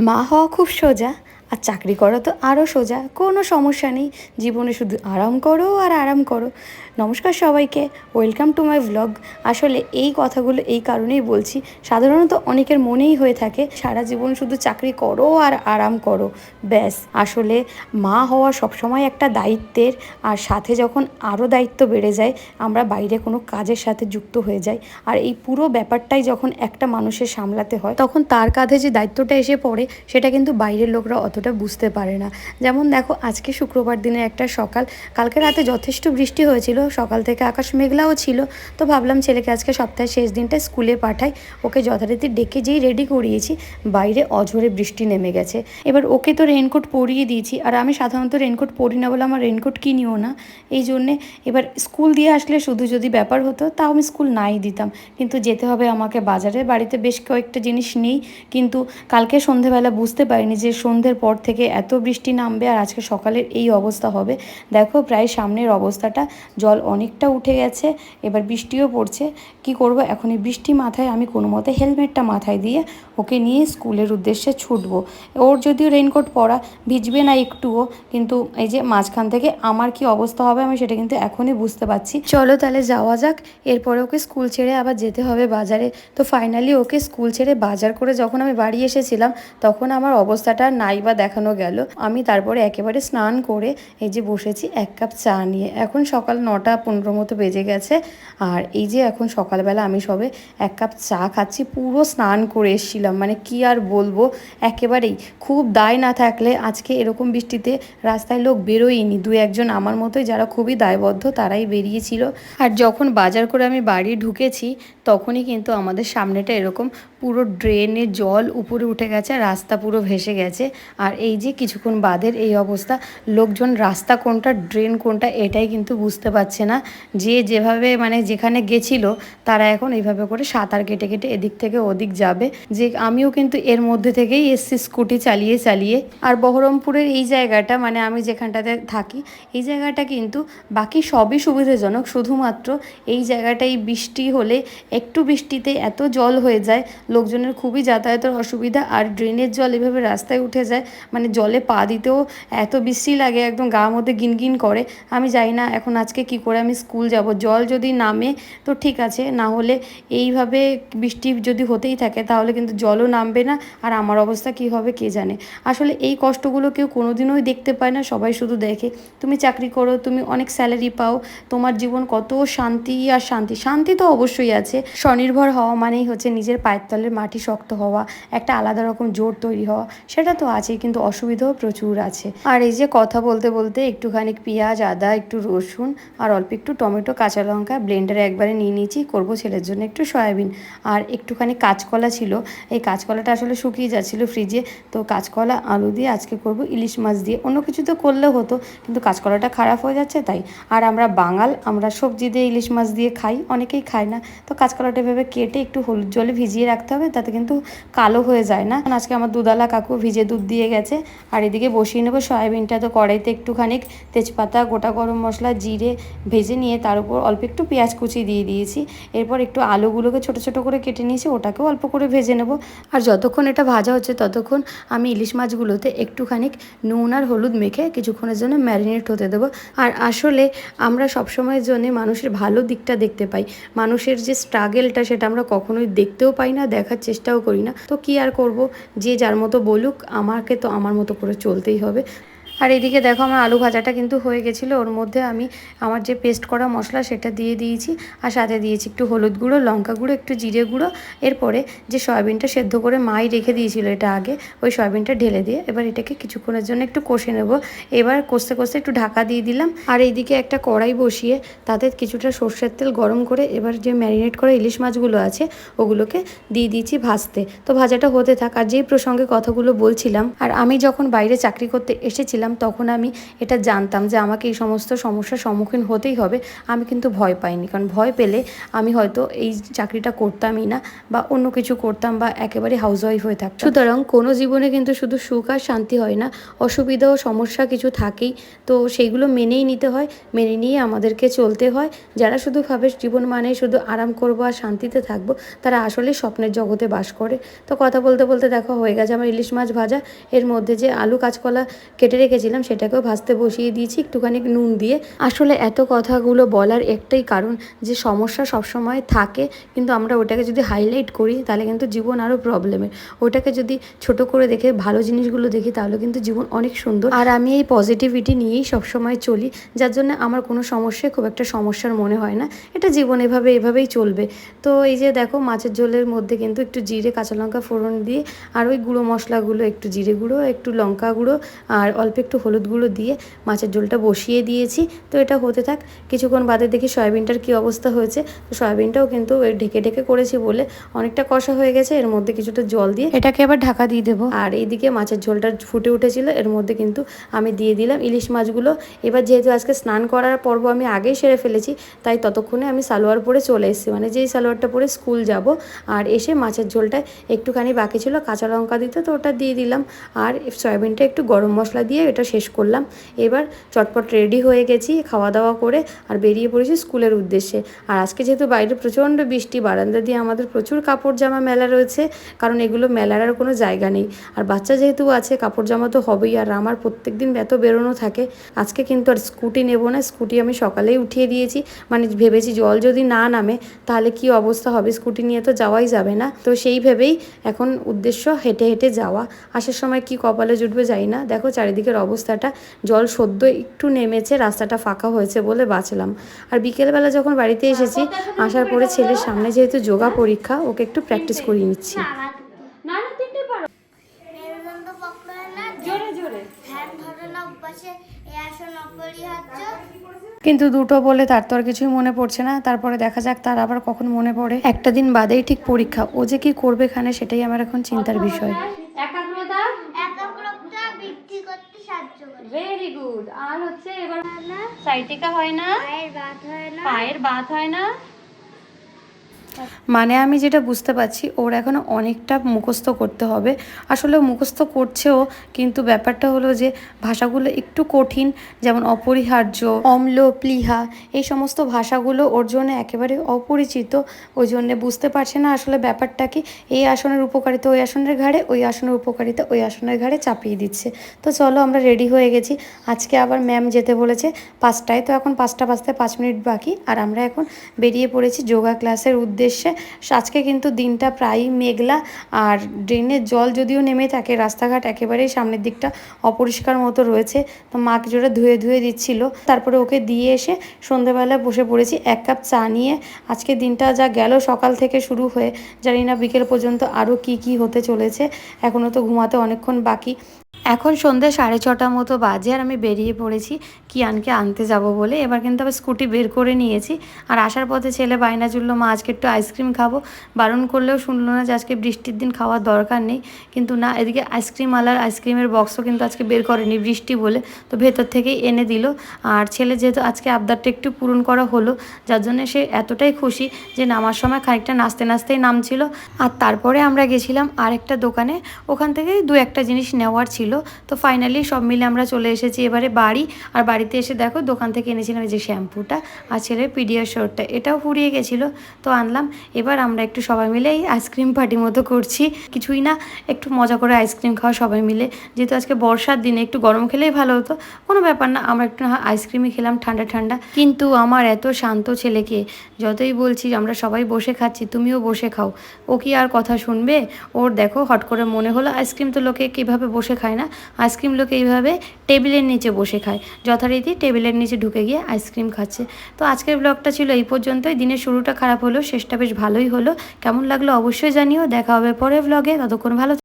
মা হওয়া খুব সোজা। আর চাকরি করা তো আরও সোজা। কোনো সমস্যা নেই। জীবনে শুধু আরাম করো আর আরাম করো। নমস্কার সবাইকে। ওয়েলকাম টু মাই ভ্লগ আসলে এই কথাগুলো এই কারণেই বলছি। সাধারণত অনেকের মনেই হয়ে থাকে, সারা জীবন শুধু চাকরি করো আর আরাম করো। ব্যাস, আসলে মা হওয়া সবসময় একটা দায়িত্বের, আর সাথে যখন আরও দায়িত্ব বেড়ে যায়, আমরা বাইরে কোনো কাজের সাথে যুক্ত হয়ে যাই। আর এই পুরো ব্যাপারটাই যখন একটা মানুষের সামলাতে হয়, তখন তার কাঁধে যে দায়িত্বটা এসে পড়ে, সেটা কিন্তু বাইরের লোকরা অতটা বুঝতে পারে না। যেমন দেখো, আজকে শুক্রবার দিনের একটা সকাল, কালকে রাতে যথেষ্ট বৃষ্টি হয়েছিল, সকাল থেকে আকাশ মেঘলাও ছিল। তো ভাবলাম ছেলেকে আজকে সপ্তাহের শেষ দিনটা স্কুলে পাঠাই। ওকে যথারীতি ডেকে যেই রেডি করিয়েছি, বাইরে অঝরে বৃষ্টি নেমে গেছে। এবার ওকে তো রেনকোট পরিয়ে দিয়েছি, আর আমি সাধারণত রেনকোট পরি না বলে আমার রেনকোট কিনিও না। এই জন্যে এবার স্কুল দিয়ে আসলে শুধু যদি ব্যাপার হতো, তাও আমি স্কুল নাই দিতাম। কিন্তু যেতে হবে আমাকে বাজারে, বাড়িতে বেশ কয়েকটা জিনিস নেই। কিন্তু কালকে সন্ধেবেলা বুঝতে পারিনি যে সন্ধ্যের পর থেকে এত বৃষ্টি নামবে আর আজকে সকালের এই অবস্থা হবে। দেখো প্রায় সামনের অবস্থাটা, জল অনেকটা উঠে গেছে, এবার বৃষ্টিও পড়ছে। কি করব? এখন এই বৃষ্টি মাথায় আমি কোনো মতে হেলমেটটা মাথায় দিয়ে ওকে নিয়ে স্কুলের উদ্দেশ্যে ছুটব। ওর যদিও রেনকোট পরা, ভিজবে না একটুও, কিন্তু এই যে মাঝখান থেকে আমার কি অবস্থা হবে আমি সেটা কিন্তু এখনই বুঝতে পারছি। চলো তাহলে যাওয়া যাক, এরপরে ওকে স্কুল ছেড়ে আবার যেতে হবে বাজারে। তো ফাইনালি ওকে স্কুল ছেড়ে বাজার করে যখন আমি বাড়ি এসেছিলাম, তখন আমার অবস্থাটা নাই বা দেখানো গেল। আমি তারপরে একেবারে স্নান করে এই যে বসেছি, এক কাপ চা নিয়ে। এখন সকাল নটা পনেরো মতো বেজে গেছে আর এই যে এখন সকালবেলা আমি সবে এক কাপ চা খাচ্ছি, পুরো স্নান করে এসেছিলাম। মানে কি আর বলব? একেবারেই খুব দায় না থাকলে আজকে এরকম বৃষ্টিতে রাস্তায় লোক বেরোয়নি। দু একজন আমার মতোই যারা খুবই দায়বদ্ধ তারাই বেরিয়েছিল। আর যখন বাজার করে আমি বাড়ি ঢুকেছি, তখনই কিন্তু আমাদের সামনেটা এরকম পুরো ড্রেনে জল উপরে উঠে গেছে রাস্তা পুরো ভেসে গেছে। আর এই যে কিছুক্ষণ বাদের এই অবস্থা, লোকজন রাস্তা কোনটা ড্রেন কোনটা, এটাই কিন্তু বুঝতে পারছে না। যে যেভাবে মানে যেখানে গেছিল, তারা এখন এইভাবে করে সাঁতার কেটে কেটে এদিক থেকে ওদিক যাবে। যে আমিও কিন্তু এর মধ্যে থেকেই এসছি স্কুটি চালিয়ে চালিয়ে। আর বহরমপুরের এই জায়গাটা মানে আমি যেখানটাতে থাকি, এই জায়গাটা কিন্তু বাকি সবই সুবিধাজনক। শুধুমাত্র এই জায়গাটাই বৃষ্টি হলে, একটু বৃষ্টিতে এত জল হয়ে যায় লোকজনের খুবই যাতায়াতের অসুবিধা আর ড্রেনের জল এভাবে রাস্তায় উঠে যায় মানে জলে পা দিতেও এত বৃষ্টি লাগে, একদম গা মধ্যে গিনগিন করে। আমি যাই না এখন আজকে কি করে আমি স্কুল যাব। জল যদি নামে তো ঠিক আছে, না হলে এইভাবে বৃষ্টি যদি হতেই থাকে তাহলে কিন্তু জলও নামবে না। আর আমার অবস্থা কি হবে কে জানে? আসলে এই কষ্টগুলো কেউ কোনোদিনই দেখতে পায় না, সবাই শুধু দেখে। তুমি চাকরি করো, তুমি অনেক স্যালারি পাও, তোমার জীবন কত শান্তি আর শান্তি। শান্তি তো অবশ্যই আছে। স্বনির্ভর হওয়া মানেই হচ্ছে নিজের পায়ের তলের মাটি শক্ত হওয়া, একটা আলাদা রকম জোর তৈরি হওয়া, সেটা তো আছেই, কিন্তু অসুবিধাও প্রচুর আছে। আর এই যে কথা বলতে বলতে একটুখানি পেঁয়াজ, আদা, একটু রসুন আর অল্প একটু টমেটো, কাঁচা লঙ্কা ব্লেন্ডারে একবারে নিয়ে নিয়েছি, করব ছেলের জন্য একটু সয়াবিন। আর একটুখানি কাঁচকলা ছিল, এই কাঁচকলাটা আসলে শুকিয়ে যাচ্ছিল ফ্রিজে তো কাঁচকলা, আলু দিয়ে আজকে করব ইলিশ মাছ দিয়ে। অন্য কিছু তো করলে হতো, কিন্তু কাঁচকলাটা খারাপ হয়ে যাচ্ছে তাই। আর আমরা বাঙাল, আমরা সবজি দিয়ে ইলিশ মাছ দিয়ে খাই, অনেকেই খায় না। তো কাঁচকলাটা এভাবে কেটে একটু হলুদ জলে ভিজিয়ে রাখতে হবে, তাতে কিন্তু কালো হয়ে যায় না। আজকে আমার দুধালা কাকু ভিজে দুধ দিয়ে গেছে, আর এদিকে বসিয়ে নেব সয়াবিনটা। তো কড়াইতে একটুখানি তেজপাতা, গোটা গরম মশলা, জিরে ভেজে নিয়ে তার উপর অল্প একটু পেঁয়াজ কুচি দিয়ে দিয়েছি। এরপর একটু আলুগুলোকে ছোট ছোট করে কেটে নিয়েছি, ওটাকেও অল্প করে ভেজে নেব। আর যতক্ষণ এটা ভাজা হচ্ছে ততক্ষণ আমি ইলিশ মাছগুলোতে একটুখানি নুন আর হলুদ মেখে কিছুক্ষণের জন্য ম্যারিনেট হতে দেবো। আর আসলে আমরা সবসময়ের জন্য মানুষের ভালো দিকটা দেখতে পাই। মানুষের যে স্ট্রাগেলটা সেটা আমরা কখনোই দেখতেও পাই না দেখার চেষ্টাও করি না। তো কি আর করব? যে যার মতো বলুক, আমাকে তো আমার মতো করে চলতেই হবে। আর এদিকে দেখো আমার আলু ভাজাটা কিন্তু হয়ে গেছিল। ওর মধ্যে আমি আমার যে পেস্ট করা মশলা সেটা দিয়ে দিয়েছি আর সাথে দিয়েছি একটু হলুদ গুঁড়ো, লঙ্কা গুঁড়ো, একটু জিরে গুঁড়ো। এরপরে যে সয়াবিনটা সেদ্ধ করে মাই রেখে দিয়েছিল এটা আগে, ওই সয়াবিনটা ঢেলে দিয়ে এবার এটাকে কিছুক্ষণের জন্য একটু কষে নেব। এবার কষতে কষতে একটু ঢাকা দিয়ে দিলাম। আর এইদিকে একটা কড়াই বসিয়ে তাতে কিছুটা সর্ষের তেল গরম করে এবার যে ম্যারিনেট করা ইলিশ মাছগুলো আছে, ওগুলোকে দিয়ে দিয়েছি ভাজতে। তো ভাজাটা হতে থাক, আর যেই প্রসঙ্গে কথাগুলো বলছিলাম, আর আমি যখন বাইরে চাকরি করতে এসেছিলাম ছিলাম, তখন আমি এটা জানতাম যে আমাকে এই সমস্ত সমস্যার সম্মুখীন হতেই হবে। আমি কিন্তু ভয় পাইনি, কারণ ভয় পেলে আমি হয়তো এই চাকরিটা করতামই না বা অন্য কিছু করতাম বা একেবারে হাউসওয়াইফ হয়ে থাকতাম। সুতরাং কোনো জীবনে কিন্তু শুধু সুখ আর শান্তি হয় না, অসুবিধা ও সমস্যা কিছু থাকেই। তো সেইগুলো মেনেই নিতে হয়, মেনে নিয়ে আমাদেরকে চলতে হয়। যারা শুধু ভাবে জীবন মানে শুধু আরাম করব আর শান্তিতে থাকব, তারা আসলে স্বপ্নের জগতে বাস করে। তো কথা বলতে বলতে দেখো, হয়ে গেছে আমার ইলিশ মাছ ভাজা। এর মধ্যে যে আলু কাঁচকলা কেটে রেখেছিলাম সেটাকেও ভাজতে বসিয়ে দিয়েছি, একটুখানি নুন দিয়ে। আসলে এত কথাগুলো বলার একটাই কারণ যে সমস্যা সবসময় থাকে, কিন্তু আমরা ওটাকে যদি হাইলাইট করি, তাহলে কিন্তু জীবন আরও প্রবলেমের ওটাকে যদি ছোট করে দেখে, ভালো জিনিসগুলো দেখি, তাহলে কিন্তু জীবন অনেক সুন্দর। আর আমি এই পজিটিভিটি নিয়েই সবসময় চলি, যার জন্য আমার কোনো সমস্যায় খুব একটা সমস্যার মনে হয় না। এটা জীবন এভাবে, এভাবেই চলবে। তো এই যে দেখো, মাছের ঝোলের মধ্যে কিন্তু একটু জিরে, কাঁচা লঙ্কা ফোড়ন দিয়ে, আর ওই গুঁড়ো মশলাগুলো, একটু জিরে গুঁড়ো, একটু লঙ্কা গুঁড়ো, আর অল্প একটু হলুদ গুঁড়ো দিয়ে মাছের ঝোলটা বসিয়ে দিয়েছি। তো এটা হতে থাক কিছুক্ষণ বাদে দেখি সয়াবিনটার কী অবস্থা হয়েছে। তো সয়াবিনটাও কিন্তু ওই ঢেকে ঢেকে করেছি বলে অনেকটা কষা হয়ে গেছে এর মধ্যে কিছুটা জল দিয়ে এটাকে আবার ঢাকা দিয়ে দেবো। আর এইদিকে মাছের ঝোলটা ফুটে উঠেছিল এর মধ্যে কিন্তু আমি দিয়ে দিলাম ইলিশ মাছগুলো। এবার যেহেতু আজকে স্নান করার পর্ব আমি আগেই সেরে ফেলেছি তাই ততক্ষণে আমি সালোয়ার পরে চলে এসেছি। মানে যেই সালোয়ারটা পরে স্কুল যাব আর এসে মাছের ঝোলটা একটুখানি বাকি ছিল কাঁচা লঙ্কা দিতে তো ওটা দিয়ে দিলাম। আর সয়াবিনটা একটু গরম মশলা দিয়ে এটা শেষ করলাম। এবার চটপট রেডি হয়ে গেছি খাওয়া দাওয়া করে আর বেরিয়ে পড়েছি স্কুলের উদ্দেশ্যে। আর আজকে যেহেতু বাইরে প্রচণ্ড বৃষ্টি, বারান্দা দিয়ে আমাদের প্রচুর কাপড় জামা মেলা রয়েছে, কারণ এগুলো মেলার আর কোনো জায়গা নেই। আর বাচ্চা যেহেতু আছে কাপড় জামা তো হবেই, আর আমার প্রত্যেক দিন এত বেরোনো থাকে, আজকে কিন্তু আর স্কুটি নেব না, স্কুটি আমি সকালেই উঠিয়ে দিয়েছি। মানে ভেবেছি জল যদি না নামে, তাহলে কি অবস্থা হবে? স্কুটি নিয়ে তো যাওয়াই যাবে না। তো সেই ভেবেই এখন উদ্দেশ্য হেঁটে হেঁটে যাওয়া। আসার সময় কি কপালে জুটবে যাই না। দেখো চারিদিকের অবস্থাটা জল সদ্য একটু নেমেছে রাস্তাটা ফাঁকা হয়েছে বলে বাঁচলাম। আর বিকেলবেলা যখন বাড়িতে এসেছি আসার পরে ছেলের সামনে যেহেতু যোগা পরীক্ষা ওকে একটু প্র্যাকটিস করিয়ে নিচ্ছি। কিন্তু দুটো বলে তার তো আর কিছুই মনে পড়ছে না। তারপরে দেখা যাক তার আবার কখন মনে পড়ে। একটা দিন বাদেই ঠিক পরীক্ষা। ও যে কি করবে এখানে সেটাই আমার এখন চিন্তার বিষয়। ভেরি গুড আর হচ্ছে এবার সাইটিকা হয় না? পায়ের বাত হয় না? পায়ের বাত হয় না? মানে আমি যেটা বুঝতে পারছি, ওর এখনও অনেকটা মুখস্থ করতে হবে। আসলে মুখস্থ করছেও, কিন্তু ব্যাপারটা হলো যে ভাষাগুলো একটু কঠিন, যেমন অপরিহার্য, অম্ল, প্লিহা, এই সমস্ত ভাষাগুলো ওর জন্য একেবারে অপরিচিত। ওই জন্যে বুঝতে পারছে না আসলে ব্যাপারটা কি, এই আসনের উপকারিতা ওই আসনের ঘাড়ে, ওই আসনের উপকারিতা ওই আসনের ঘাড়ে চাপিয়ে দিচ্ছে। তো চলো আমরা রেডি হয়ে গেছি। আজকে আবার ম্যাম যেতে বলেছে পাঁচটায়, তো এখন পাঁচটা বাজতে পাঁচ মিনিট বাকি, আর আমরা এখন বেরিয়ে পড়েছি যোগা ক্লাসের উদ্দেশ্যে। আজকে কিন্তু দিনটা প্রায়ই মেঘলা আর ড্রেনের জল যদিও নেমে থাকে, রাস্তাঘাট একেবারেই সামনের দিকটা অপরিষ্কার মতো রয়েছে। তো মাকে জোরে ধুয়ে ধুয়ে দিচ্ছিল। তারপরে ওকে দিয়ে এসে সন্ধেবেলা বসে পড়েছি, এক কাপ চা নিয়ে। আজকে দিনটা যা গেল সকাল থেকে শুরু হয়ে, জানি না বিকেল পর্যন্ত আরও কি কি হতে চলেছে। এখনও তো ঘুমাতে অনেকক্ষণ বাকি। এখন সন্ধ্যে সাড়ে ছটা মতো বাজে আর আমি বেরিয়ে পড়েছি কিয়ানকে আনতে যাব বলে। এবার কিন্তু আবার স্কুটি বের করে নিয়েছি। আর আসার পথে ছেলে বায়না জুড়লো মা, আজকে একটু আইসক্রিম খাব। বারণ করলেও শুনলো না যে আজকে বৃষ্টির দিন খাওয়ার দরকার নেই। কিন্তু না, এদিকে আইসক্রিম আলার আইসক্রিমের বক্সও কিন্তু আজকে বের করেনি বৃষ্টি বলে। তো ভেতর থেকেই এনে দিল। আর ছেলে যেহেতু আজকে আবদারটা একটু পূরণ করা হলো, যার জন্য সে এতটাই খুশি যে নামার সময় খানিকটা নাচতে নাচতেই নামছিল। আর তারপরে আমরা গেছিলাম আরেকটা দোকানে। ওখান থেকে দু একটা জিনিস নেওয়ার ছিল। তো ফাইনালি সব মিলে আমরা চলে এসেছি এবারে বাড়ি। আর বাড়িতে এসে দেখো দোকান থেকে এনেছিলাম যে শ্যাম্পুটা আর ছেলের পিডিয়াশোরটা এটাও ফুরিয়ে গেছিল। তো আনলাম। এবার আমরা একটু সবাই মিলে এই আইসক্রিম পার্টি মতো করছি। কিছুই না, একটু মজা করে আইসক্রিম খাওয়া সবাই মিলে। যেহেতু আজকে বর্ষার দিনে একটু গরম খেলেই ভালো হতো। কোনো ব্যাপার না, আমরা একটু আইসক্রিমই খেলাম ঠান্ডা ঠান্ডা। কিন্তু আমার এত শান্ত ছেলেকে, যতই বলছি আমরা সবাই বসে খাচ্ছি, তুমিও বসে খাও। ও কি আর কথা শুনবে? ওর দেখো হট করে মনে হলো আইসক্রিম তো লোকে কীভাবে বসে খায় না? আইসক্রিম লোকে এইভাবে টেবিলের নিচে বসে খায়। যথারীতি টেবিলের নিচে ঢুকে গিয়ে আইসক্রিম খাচ্ছে। তো আজকের ব্লগটা ছিল এই পর্যন্তই। দিনের শুরুটা খারাপ হলো, শেষটা বেশ ভালোই হলো। কেমন লাগল অবশ্যই জানিও। দেখা হবে পরে ব্লগে ততক্ষণ ভালো